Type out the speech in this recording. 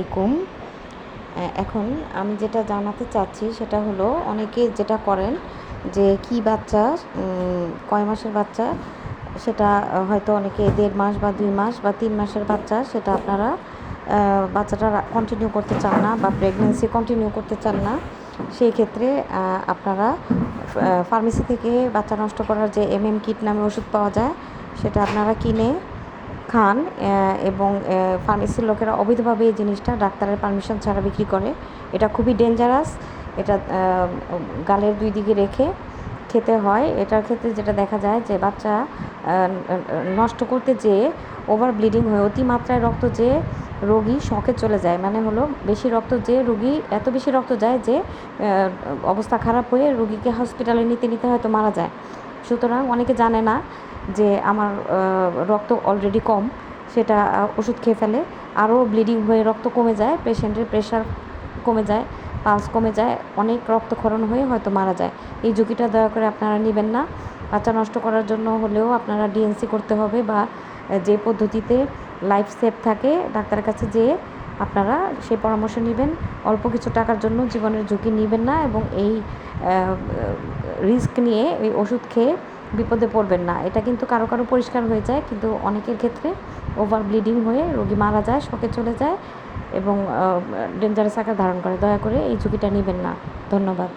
আলাইকুম। এখন আমি যেটা জানাতে চাচ্ছি সেটা হলো, অনেকে যেটা করেন যে কি বাচ্চা কয় মাসের বাচ্চা, সেটা হয়তো অনেকে দেড় মাস বা দুই মাস বা তিন মাসের বাচ্চা, সেটা আপনারা বাচ্চাটা কন্টিনিউ করতে চান না বা প্রেগনেন্সি কন্টিনিউ করতে চান না, সেই ক্ষেত্রে আপনারা ফার্মেসি থেকে বাচ্চা নষ্ট করার যে এম এম কিট নামে ওষুধ পাওয়া যায়, সেটা আপনারা কিনে খান এবং ফার্মেসির লোকেরা অবৈধভাবে এই জিনিসটা ডাক্তারের পারমিশন ছাড়া বিক্রি করে। এটা খুবই ডেঞ্জারাস এটা গালের দুই দিকে রেখে খেতে হয়। এটার ক্ষেত্রে যেটা দেখা যায় যে বাচ্চা নষ্ট করতে যেয়ে ওভার ব্লিডিং হয়ে অতিমাত্রায় রক্ত যে রোগী শখে চলে যায়। মানে হলো বেশি রক্ত যে রোগী, এত বেশি রক্ত যায় যে অবস্থা খারাপ হয়ে রোগীকে হসপিটালে নিতে নিতে হয়তো মারা যায়। সুতরাং অনেকে জানে না যে আমার রক্ত অলরেডি কম, সেটা ওষুধ খেয়ে ফেলে। আরও ব্লিডিং হয়ে রক্ত কমে যায় পেশেন্টের প্রেশার কমে যায় পালস কমে যায়, অনেক রক্তক্ষরণ হয়ে হয়তো মারা যায়। এই ঝুঁকিটা দয়া করে আপনারা নেবেন না। বাচ্চা নষ্ট করার জন্য হলেও আপনারা ডিএনসি করতে হবে বা যে পদ্ধতিতে লাইফ সেভ থাকে, ডাক্তারের কাছে যেয়ে আপনারা সেই পরামর্শ নেবেন। অল্প কিছু টাকার জন্য জীবনের ঝুঁকি নেবেন না এবং এই রিস্ক নিয়ে এই ওষুধ খেয়ে বিপদে পড়বেন না। এটা কিন্তু কারও কারও পরিষ্কার হয়ে যায়, কিন্তু অনেকের ক্ষেত্রে ওভার ব্লিডিং হয়ে রোগী মারা যায়, শোকে চলে যায় এবং ডেঞ্জারাস আকার ধারণ করে। দয়া করে এই ঝুঁকিটা নেবেন না। ধন্যবাদ।